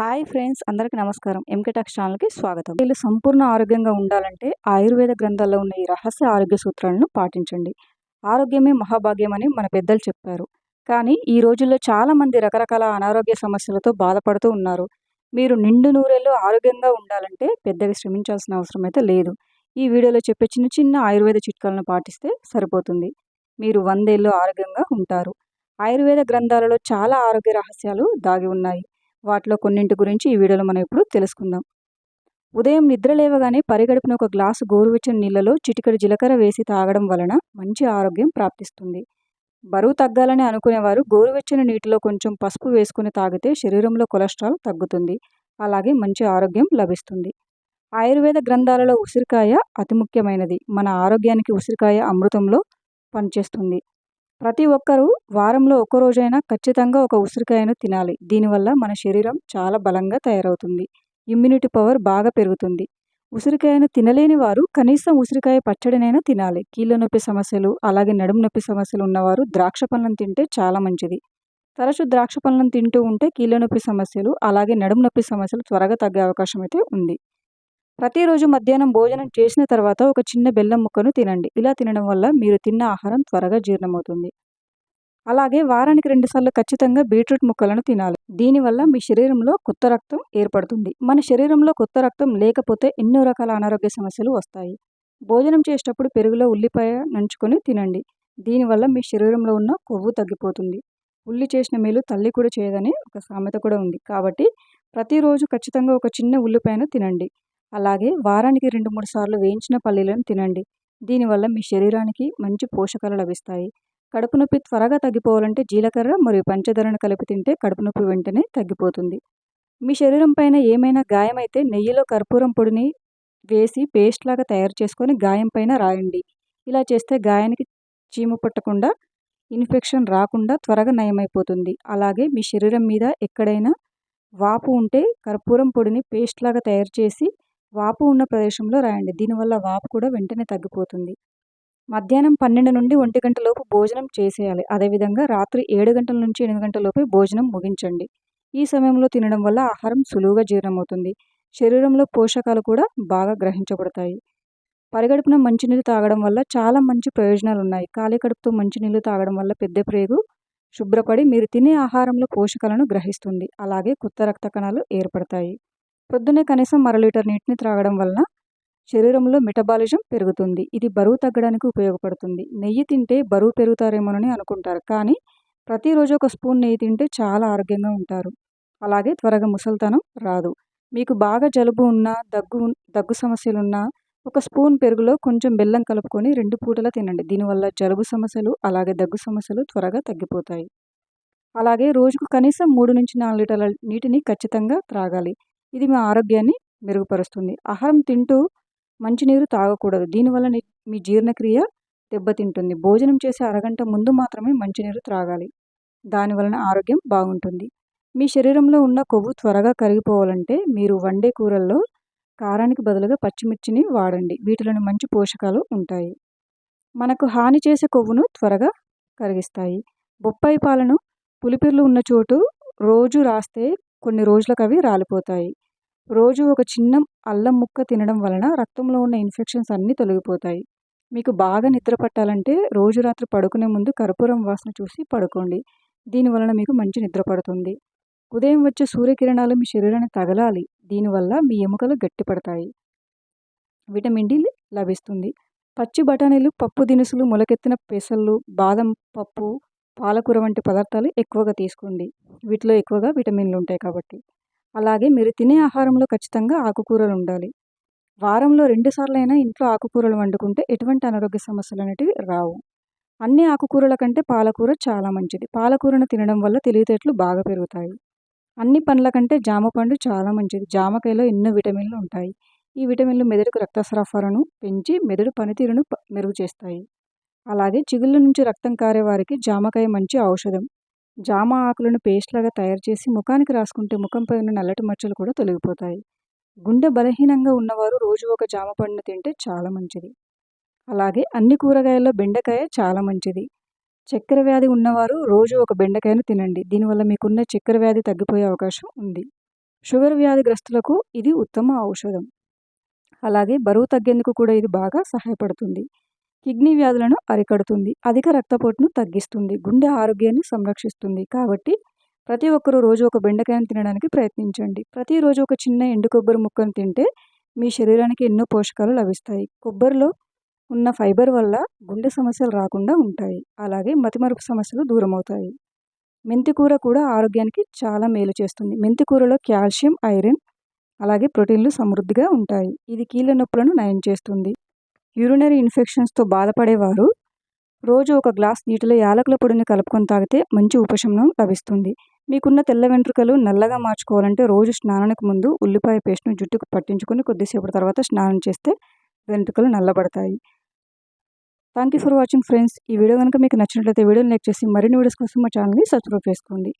Hi friends అందరికీ నమస్కారం. ఎంకెటాక్స్ ఛానల్కి స్వాగతం. వీళ్ళు సంపూర్ణ ఆరోగ్యంగా ఉండాలంటే ఆయుర్వేద గ్రంథాల్లో ఉన్న ఈ రహస్య ఆరోగ్య సూత్రాలను పాటించండి. ఆరోగ్యమే మహాభాగ్యం అని మన పెద్దలు చెప్పారు. కానీ ఈ రోజుల్లో చాలామంది రకరకాల అనారోగ్య సమస్యలతో బాధపడుతూ ఉన్నారు. మీరు నిండు నూరేళ్ళు ఆరోగ్యంగా ఉండాలంటే పెద్దగా శ్రమించాల్సిన అవసరం అయితే లేదు. ఈ వీడియోలో చెప్పే చిన్న చిన్న ఆయుర్వేద చిట్కాలను పాటిస్తే సరిపోతుంది. మీరు వందేళ్ళు ఆరోగ్యంగా ఉంటారు. ఆయుర్వేద గ్రంథాలలో చాలా ఆరోగ్య రహస్యాలు దాగి ఉన్నాయి. వాటిలో కొన్నింటి గురించి ఈ వీడియోలో మనం ఇప్పుడు తెలుసుకుందాం. ఉదయం నిద్ర లేవగానే పరిగడుపున ఒక గ్లాసు గోరువెచ్చని నీళ్ళలో చిటికడి జీలకర్ర వేసి తాగడం వలన మంచి ఆరోగ్యం ప్రాప్తిస్తుంది. బరువు తగ్గాలని అనుకునేవారు గోరువెచ్చని నీటిలో కొంచెం పసుపు వేసుకుని తాగితే శరీరంలో కొలెస్ట్రాల్ తగ్గుతుంది. అలాగే మంచి ఆరోగ్యం లభిస్తుంది. ఆయుర్వేద గ్రంథాలలో ఉసిరికాయ అతి ముఖ్యమైనది. మన ఆరోగ్యానికి ఉసిరికాయ అమృతంలో పనిచేస్తుంది. ప్రతి ఒక్కరూ వారంలో ఒక్క రోజైనా ఖచ్చితంగా ఒక ఉసిరికాయను తినాలి. దీనివల్ల మన శరీరం చాలా బలంగా తయారవుతుంది. ఇమ్యూనిటీ పవర్ బాగా పెరుగుతుంది. ఉసిరికాయను తినలేని వారు కనీసం ఉసిరికాయ పచ్చడినైనా తినాలి. కీళ్ళ నొప్పి సమస్యలు అలాగే నడుము నొప్పి సమస్యలు ఉన్నవారు ద్రాక్ష పండ్లను తింటే చాలా మంచిది. తరచు ద్రాక్ష పండ్లను తింటూ ఉంటే కీళ్ళ నొప్పి సమస్యలు అలాగే నడుము నొప్పి సమస్యలు త్వరగా తగ్గే అవకాశం అయితే ఉంది. ప్రతిరోజు మధ్యాహ్నం భోజనం చేసిన తర్వాత ఒక చిన్న బెల్లం ముక్కను తినండి. ఇలా తినడం వల్ల మీరు తిన్న ఆహారం త్వరగా జీర్ణమవుతుంది. అలాగే వారానికి రెండుసార్లు ఖచ్చితంగా బీట్రూట్ ముక్కలను తినాలి. దీనివల్ల మీ శరీరంలో కొత్త రక్తం ఏర్పడుతుంది. మన శరీరంలో కొత్త రక్తం లేకపోతే ఎన్నో రకాల అనారోగ్య సమస్యలు వస్తాయి. భోజనం చేసేటప్పుడు పెరుగులో ఉల్లిపాయ నంచుకొని తినండి. దీనివల్ల మీ శరీరంలో ఉన్న కొవ్వు తగ్గిపోతుంది. ఉల్లి చేసిన మేలు తల్లి కూడా చేయదని ఒక సామెత కూడా ఉంది. కాబట్టి ప్రతిరోజు ఖచ్చితంగా ఒక చిన్న ఉల్లిపాయను తినండి. అలాగే వారానికి రెండు మూడు సార్లు వేయించిన పల్లీలను తినండి. దీనివల్ల మీ శరీరానికి మంచి పోషకాలు లభిస్తాయి. కడుపు నొప్పి త్వరగా తగ్గిపోవాలంటే జీలకర్ర మరియు పంచదారను కలిపి తింటే కడుపు నొప్పి వెంటనే తగ్గిపోతుంది. మీ శరీరం పైన ఏమైనా గాయమైతే నెయ్యిలో కర్పూరం పొడిని వేసి పేస్ట్ లాగా తయారు చేసుకొని గాయం పైన రాయండి. ఇలా చేస్తే గాయానికి చీము పట్టకుండా ఇన్ఫెక్షన్ రాకుండా త్వరగా నయమైపోతుంది. అలాగే మీ శరీరం మీద ఎక్కడైనా వాపు ఉంటే కర్పూరం పొడిని పేస్ట్ లాగా తయారు చేసి వాపు ఉన్న ప్రదేశంలో రాయండి. దీనివల్ల వాపు కూడా వెంటనే తగ్గిపోతుంది. మధ్యాహ్నం పన్నెండు నుండి ఒంటి గంటలోపు భోజనం చేసేయాలి. అదేవిధంగా రాత్రి ఏడు గంటల నుంచి ఎనిమిది గంటలలోపే భోజనం ముగించండి. ఈ సమయంలో తినడం వల్ల ఆహారం సులువుగా జీర్ణమవుతుంది. శరీరంలో పోషకాలు కూడా బాగా గ్రహించబడతాయి. పరిగడుపున మంచినీళ్ళు తాగడం వల్ల చాలా మంచి ప్రయోజనాలు ఉన్నాయి ఖాళీ కడుపుతో మంచినీళ్ళు తాగడం వల్ల పెద్ద ప్రేగు శుభ్రపడి మీరు తినే ఆహారంలో పోషకాలను గ్రహిస్తుంది. అలాగే కొత్త రక్త కణాలు ఏర్పడతాయి. పొద్దున్నే కనీసం అర లీటర్ నీటిని త్రాగడం వలన శరీరంలో మెటబాలిజం పెరుగుతుంది. ఇది బరువు తగ్గడానికి ఉపయోగపడుతుంది. నెయ్యి తింటే బరువు పెరుగుతారేమోనని అనుకుంటారు. కానీ ప్రతిరోజు ఒక స్పూన్ నెయ్యి తింటే చాలా ఆరోగ్యంగా ఉంటారు. అలాగే త్వరగా ముసల్తనం రాదు. మీకు బాగా జలుబు ఉన్నా దగ్గు దగ్గు సమస్యలున్నా ఒక స్పూన్ పెరుగులో కొంచెం బెల్లం కలుపుకొని రెండు పూటలా తినండి. దీనివల్ల జలుబు సమస్యలు అలాగే దగ్గు సమస్యలు త్వరగా తగ్గిపోతాయి. అలాగే రోజుకు కనీసం మూడు నుంచి నాలుగు లీటర్ల నీటిని ఖచ్చితంగా త్రాగాలి. ఇది మీ ఆరోగ్యాన్ని మెరుగుపరుస్తుంది. ఆహారం తింటూ మంచినీరు తాగకూడదు. దీనివల్ల మీ జీర్ణక్రియ దెబ్బతింటుంది. భోజనం చేసే అరగంట ముందు మాత్రమే మంచినీరు త్రాగాలి. దానివలన ఆరోగ్యం బాగుంటుంది. మీ శరీరంలో ఉన్న కొవ్వు త్వరగా కరిగిపోవాలంటే మీరు వండే కూరల్లో కారానికి బదులుగా పచ్చిమిర్చిని వాడండి. వీటిలోని మంచి పోషకాలు ఉంటాయి. మనకు హాని చేసే కొవ్వును త్వరగా కరిగిస్తాయి. బొప్పాయి పాలను పులిపిర్లు ఉన్న చోటు రోజు రాస్తే కొన్ని రోజులకు అవి రాలిపోతాయి. రోజు ఒక చిన్న అల్లం ముక్క తినడం వలన రక్తంలో ఉన్న ఇన్ఫెక్షన్స్ అన్నీ తొలగిపోతాయి. మీకు బాగా నిద్ర పట్టాలంటే రోజు రాత్రి పడుకునే ముందు కర్పూరం వాసన చూసి పడుకోండి. దీనివలన మీకు మంచి నిద్ర పడుతుంది. ఉదయం వచ్చే సూర్యకిరణాలు మీ శరీరాన్ని తగలాలి. దీనివల్ల మీ ఎముకలు గట్టిపడతాయి. విటమిన్ డి లభిస్తుంది. పచ్చి బఠానీలు పప్పు దినుసులు మొలకెత్తిన పెసళ్ళు బాదం పప్పు పాలకూర వంటి పదార్థాలు ఎక్కువగా తీసుకోండి. వీటిలో ఎక్కువగా విటమిన్లు ఉంటాయి కాబట్టి. అలాగే మీరు తినే ఆహారంలో ఖచ్చితంగా ఆకుకూరలు ఉండాలి. వారంలో రెండుసార్లైనా ఇంట్లో ఆకుకూరలు వండుకుంటే ఎటువంటి అనారోగ్య సమస్యలు అనేటివి రావు. అన్ని ఆకుకూరల కంటే పాలకూర చాలా మంచిది. పాలకూరను తినడం వల్ల తెలివితేటలు బాగా పెరుగుతాయి. అన్ని పండ్ల కంటే జామ పండు చాలా మంచిది. జామకాయలో ఎన్నో విటమిన్లు ఉంటాయి. ఈ విటమిన్లు మెదడుకు రక్త సరఫరాను పెంచి మెదడు పనితీరును మెరుగు చేస్తాయి. అలాగే చిగుళ్ళ నుంచి రక్తం కారే వారికి జామకాయ మంచి ఔషధం. జామ ఆకులను పేస్ట్ లాగా తయారు చేసి ముఖానికి రాసుకుంటే ముఖంపై ఉన్న నల్లటి మచ్చలు కూడా తొలగిపోతాయి. గుండె బలహీనంగా ఉన్నవారు రోజు ఒక జామ పండును తింటే చాలా మంచిది. అలాగే అన్ని కూరగాయల్లో బెండకాయ చాలా మంచిది. చక్కెర వ్యాధి ఉన్నవారు రోజు ఒక బెండకాయను తినండి. దీనివల్ల మీకున్న చక్కెర వ్యాధి తగ్గిపోయే అవకాశం ఉంది. షుగర్ వ్యాధిగ్రస్తులకు ఇది ఉత్తమ ఔషధం. అలాగే బరువు తగ్గేందుకు కూడా ఇది బాగా సహాయపడుతుంది. కిడ్నీ వ్యాధులను అరికడుతుంది. అధిక రక్తపోటును తగ్గిస్తుంది. గుండె ఆరోగ్యాన్ని సంరక్షిస్తుంది. కాబట్టి ప్రతి ఒక్కరూ రోజు ఒక బెండకాయను తినడానికి ప్రయత్నించండి. ప్రతిరోజు ఒక చిన్న ఎండు కొబ్బరి ముక్కను తింటే మీ శరీరానికి ఎన్నో పోషకాలు లభిస్తాయి. కొబ్బరిలో ఉన్న ఫైబర్ వల్ల గుండె సమస్యలు రాకుండా ఉంటాయి. అలాగే మతిమరుపు సమస్యలు దూరం అవుతాయి కూడా ఆరోగ్యానికి చాలా మేలు చేస్తుంది. మెంతి కూరలో కాల్షియం ఐరన్ అలాగే ప్రోటీన్లు సమృద్ధిగా ఉంటాయి. ఇది కీళ్ళ నొప్పులను నయం చేస్తుంది. యూరినరీ ఇన్ఫెక్షన్స్తో బాధపడేవారు. రోజు ఒక గ్లాస్ నీటిలో యాలకుల పొడిని కలుపుకొని తాగితే మంచి ఉపశమనం లభిస్తుంది. మీకున్న తెల్ల వెంట్రుకలు నల్లగా మార్చుకోవాలంటే రోజు స్నానానికి ముందు ఉల్లిపాయ పేస్ట్ను జుట్టుకు పట్టించుకొని కొద్దిసేపటి తర్వాత స్నానం చేస్తే వెంట్రుకలు నల్లబడతాయి. Thank you for watching friends. ఈ వీడియో కనుక మీకు నచ్చినట్లయితే వీడియోని లైక్ చేసి మరిన్ని వీడియోస్ కోసం మా ఛానల్ని సబ్స్క్రైబ్ చేసుకోండి.